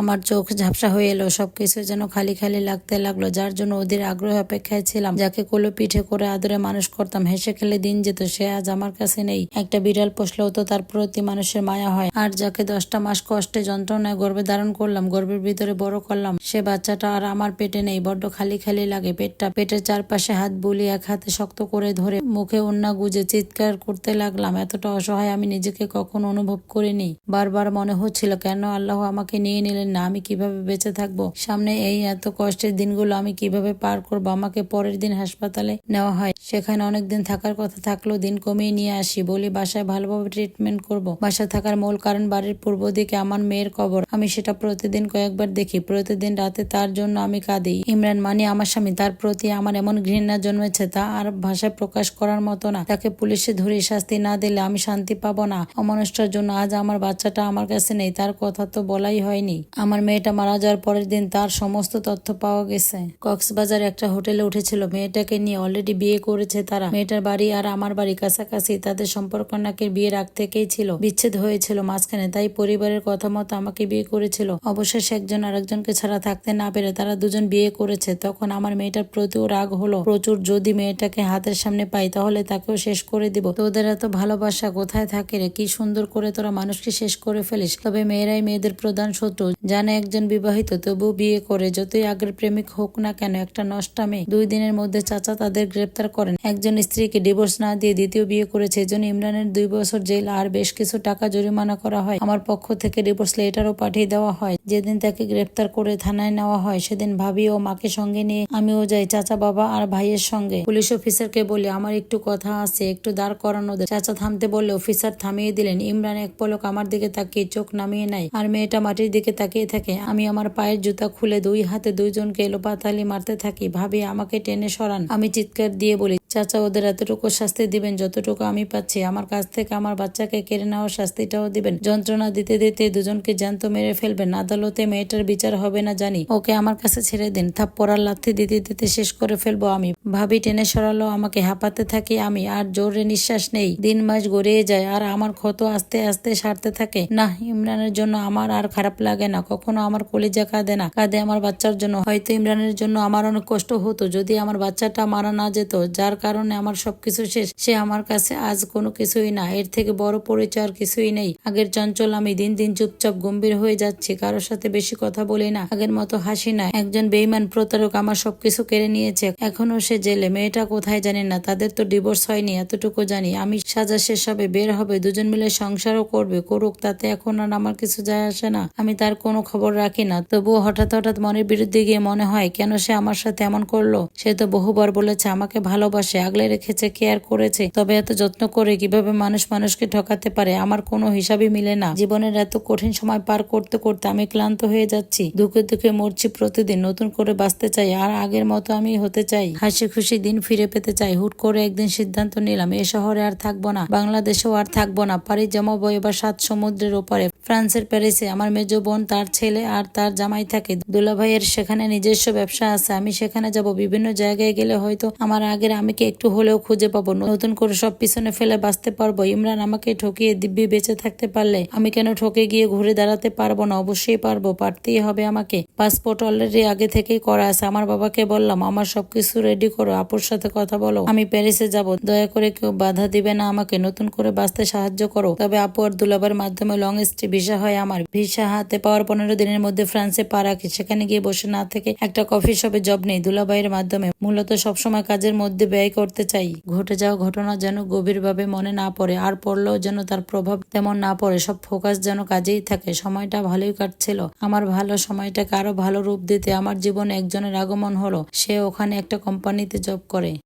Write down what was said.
আমার চোখ ঝাপসা হয়ে এলো, সবকিছু যেন খালি খালি লাগতে লাগল। যার জন্য ওদের আগ্রহ অপেক্ষায় ছিলাম, যাকে কোলো পিঠে করে আদরে মানুষ করতাম। হেসে খেলে দিন যেত, সে আজ আমার কাছে নেই। একটা বিড়াল পোষলেও তো তার প্রতি মানুষের মায়া হয়। আর যাকে দশটা মাস কষ্টে যন্ত্রণায় গর্ভে ধারণ করলাম, গর্ভের ভিতরে বড় করলাম, সে বাচ্চাটা আর আমার পেটে নেই। বড্ড খালি খালি লাগে পেটটা। পেটের চারপাশে হাত বুলিয়ে এক হাতে শক্ত করে ধরে মুখে অন্যা গুজে চিৎকার করতে লাগলাম। এতটা অসহায় আমি নিজেকে কখনো অনুভব করিনি। বারবার মনে হচ্ছিল, কেন আল্লাহ আমাকে নিয়ে নিলেন না, আমি কীভাবে বেঁচে থাকব? সামনে এই এত কষ্টের দিনগুলো আমি কীভাবে পার করব? আমাকে পরের দিন হাসপাতালে নেওয়া হয়। সেখানে অনেকদিন থাকার কথা থাকলেও দিন কমিয়ে নিয়ে আসি। বলি, বাসায় ভালোভাবে ট্রিটমেন্ট করব? বাসায় থাকার মূল কারণ বাড়ির পূর্ব দিকে আমার মেয়ের কবর। আমি সেটা প্রতিদিন কয়েকবার দেখি। প্রতিদিন রাতে তার জন্য আমি কাঁদি। ইমরান মানি আমার স্বামী। তার প্রতি আমার এমন ঘৃণা জন্মেছে, তা আর ভাষায় প্রকাশ করার মতো না। তাকে পুলিশে ধরে শাস্তি না দিলে আমি শান্তি পাবো না। অমানুষটার জন্য আজ আমার বাচ্চাটা আমার কাছে নেই। তার কথা তো বলাই হয়নি। আমার মেয়েটা মারা যাওয়ার পরের দিন তার সমস্ত তথ্য পাওয়া গেছে। কক্সবাজার একটা হোটেলে উঠেছিল, মেয়েটাকে নিয়ে অলরেডি বিয়ে করেছে তারা। মেয়েটার বাড়ি আর আমার বাড়ি কাছাকাছি, তাদের সম্পর্ক নাকি বিয়ের আগ থেকেই ছিল। বিচ্ছেদ হয়েছিল মাঝখানে, তাই পরিবারের কথা মতো আমাকে বিয়ে করেছিল। অবশেষে একজন আরেকজনকে ছাড়া থাকতে না পেরে তারা দুজন বিয়ে করেছে। তখন আমার মেয়েটার প্রতিও রাগ হলো। প্রচুর, যদি মেয়েটাকে হাতের সামনে পাই, তাহলে তাকেও শেষ করে দিব। তোদের এত ভালোবাসা, কোথায় থাকে রে? কি সুন্দর করে তোরা মানুষকে শেষ করে ফেলিস। তবে মেয়েরাই মেয়েদের প্রধান শত্রু। জানে একজন বিবাহিত, তবু বিয়ে করে যতই আগের প্রেমিক হোক না কেন, একটা নষ্টা মেয়ে। দুই দিনের মধ্যে চাচা তাদের গ্রেপ্তার করেন। একজন স্ত্রীকে ডিভোর্স না দিয়ে দ্বিতীয় বিয়ে করেছে। এজন্য ইমরানের দুই বছর জেল আর বেশ কিছু টাকা জরিমানা করা হয়। আমার পক্ষ থেকে ডিভোর্স লেটারও পাঠিয়ে দেওয়া হয়। যেদিন তাকে গ্রেপ্তার করে থানায় নেওয়া হয়, সেদিন ভাবি ও মাকে সঙ্গে নিয়ে আমিও যাই চাচা, বাবা আর ভাইয়ের সঙ্গে। পুলিশ অফিসারকে বলি, আমার একটু কথা আছে, একটু দাঁড় করানো চাচা থামতে বললে অফিসার থামিয়ে দিলেন। ইমরান এক পলক আমার দিকে তাকিয়ে চোখ নামিয়ে নেয়, আর মেয়েটা মাটির দিকে তাকিয়ে থাকে। আমি আমার পায়ের জুতা খুলে দুই হাতে দুইজনকে এলোপাতালি মারতে থাকি। ভাবি, আমাকে টেনে সরান। আমি চিৎকার দিয়ে বলি চাচা, ওদের এতটুকু শাস্তি দিবেন যতটুকু আমি পাচ্ছি। আমার কাছ থেকে আমার বাচ্চাকে কেড়ে নেওয়ার শাস্তিটাও দিবেন। যন্ত্রণা দিতে দিতে দুজনকে জ্যান্ত মেরে ফেলবেন। আদালতে মেয়েটার বিচার হবে না জানি। ওকে আমার কাছে ছেড়ে দিন। থাপ পড়ার লাথি দিতে দিতে শেষ করে ফেলব আমি। ভাবি টেনে সরালো, আমাকে হাঁপাতে থাকি আমি। আর জোরে নিঃশ্বাস নেই। দিন মাস গড়িয়ে যায় আর আমার ক্ষত আস্তে আস্তে সারতে থাকে। না, ইমরানের জন্য আমার আর খারাপ লাগে না। কখনো আমার কলিজা কাঁদে না। কাঁদে আমার বাচ্চার জন্য। হয়তো ইমরানের জন্য আমার অনেক কষ্ট হতো। যদি আমার বাচ্চাটা মারা না যেত, যার কারণে আমার সবকিছু শেষ। সে আমার কাছে আজ কোনো কিছুই না। এর থেকে বড় পরিচয় আর কিছুই নেই। আগের চঞ্চল আমি দিন দিন চুপচাপ গম্ভীর হয়ে যাচ্ছি। কারোর সাথে বেশি কথা বলি না। আগের মতো হাসি না একজন বেইমান প্রতারক আমার সবকিছু কেড়ে নিয়েছে। এখনও সে জেলে। মেয়েটা কোথায় জানি না। তাদের তো ডিভোর্স হয়নি, এতটুকু জানি। আমি সাজা শেষ হবে, বের হবে। দুজন মিলে সংসারও করবে। করুক, তাতে এখন আর আমার কিছু যায় আসে না। আমি তার কোনো খবর রাখি না। তবুও হঠাৎ হঠাৎ মনের বিরুদ্ধে গিয়ে মনে হয়, কেন সে আমার সাথে এমন করল? সে তো বহুবার বলেছে, আমাকে ভালোবাসে। আগলে রেখেছে, কেয়ার করেছে। তবে এত যত্ন করে কীভাবে মানুষ মানুষকে ঠকাতে পারে? আমার কোনো হিসাবই মিলে না। জীবনের এত কঠিন সময় পার করতে করতে আমি ক্লান্ত হয়ে যাচ্ছি। দুঃখে দুঃখে মরছি প্রতিদিন। নতুন করে বাঁচতে চাই, আর আগের মতো আমি হতে চাই। হাসি খুশি দিন ফিরে পেতে চাই। হুট করে একদিন সিদ্ধান্ত নিলাম, এ শহরে আর থাকব না। বাংলাদেশেও আর থাকব না। পাড়ি জমাবো এবার সাত সমুদ্রের ওপারে। ফ্রান্সের প্যারিসে আমার মেজ বোন, তার ছেলে আর তার জামাই থাকে। দুলাভাইয়ের সেখানে নিজস্ব ব্যবসা আছে। আমি সেখানে যাব। বিভিন্ন জায়গায় গেলে হয়তো আমার আগের আমিকে একটু হলেও খুঁজে পাবো। নতুন করে সব পিছনে ফেলে বাঁচতে পারব। ইমরান আমাকে ঠকিয়ে দিব্যি বেঁচে থাকতে পারলে আমি কেন ঠকে গিয়ে ঘুরে দাঁড়াতে পারব না? অবশ্যই পারব, পারতেই হবে আমাকে। পাসপোর্ট অলরেডি আগে থেকেই করা আছে। আমার বাবাকে বললাম, আমার সবকিছু রেডি করো। আপুর সাথে কথা বলো। আমি প্যারিসে যাব। দয়া করে কেউ বাধা দিবে না আমাকে। নতুন করে বাঁচতে সাহায্য করো। তবে আপু আর দুলাবার মাধ্যমে লং স্টে ভিসা হয় আমার। ভিসা হাতে পাওয়ার পনেরো দিনের মধ্যে ফ্রান্সে পা রাখি। সেখানে গিয়ে বসে না থেকে একটা কফি শপে জব নেই দুলাভাইয়ের মাধ্যমে। মূলত সবসময় কাজের মধ্যে ব্যয় করতে চাই। ঘটে যাওয়া ঘটনা যেন গভীরভাবে মনে না পড়ে, আর পড়লেও যেন তার প্রভাব তেমন না পড়ে। সব ফোকাস যেন কাজেই থাকে। সময়টা ভালোই কাটছিল। আমার ভালো সময়টাকে আরও ভালো রূপ দিতে আমার জীবনে একজনের আগমন হলো। সে ওখানে একটা কোম্পানিতে জব করে।